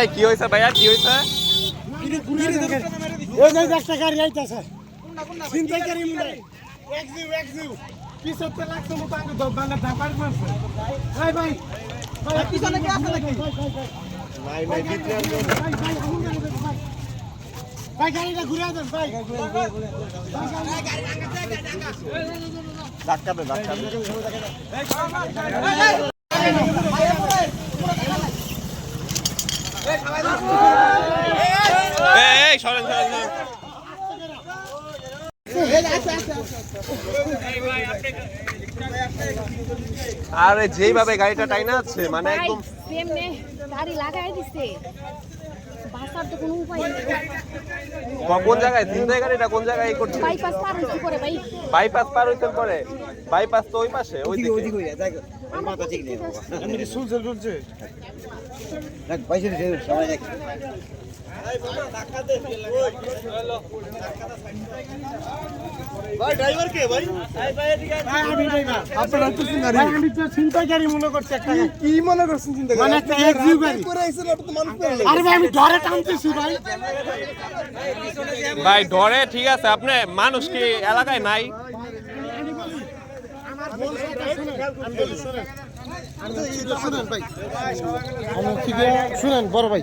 এই কি হয়েছে ভাইয়া কি হয়েছে ওই যে একটা গাড়ি আইতাছে ছিনতাইকারী মনে হয়। একজিউ একজিউ পিছতে লাগছে মতো আগে দোকানে ধাপার মারছে ভাই ভাই ভাই পিছনে কে আছে নাকি ভাই ভাই ভিতরে ভাই ভাই গাড়ি ভাই ভাই গাড়িটা ঘুরে দেন ভাই এই এই সরেন সরেন সরেন। আরে যেইভাবে গাড়িটা টাইনা আছে মানে একদম গাড়ি লাগাই দিছে। বাসার তো কোনো উপায় নেই। কোন জায়গায়? তিন জায়গায় এটা কোন জায়গায় এই করছে বাইপাস পার হইতে পারে ভাই। বাইপাস পার হইতে পরে? বাইপাস তো ওই পাশে ওই দিকে। ওই দিকে যাই এমনি শুনছে শুনছে ভাই আমি ড্রাইভার আপনারা তো সিঙ্গারি ভাই আমি তো ছিনতাইকারী মনে করছি একটা কি মনে করছেন চিন্তা মানে একটা একজিউ গাড়ি করে আইছেন আপনি তো মানুষ পেলেন আরে ভাই আমি ধরে টানতেছি ভাই। ভাই ডরে ঠিক আছে আপনি মানুষ কি এলাকায় নাই? শুনেন বড় ভাই।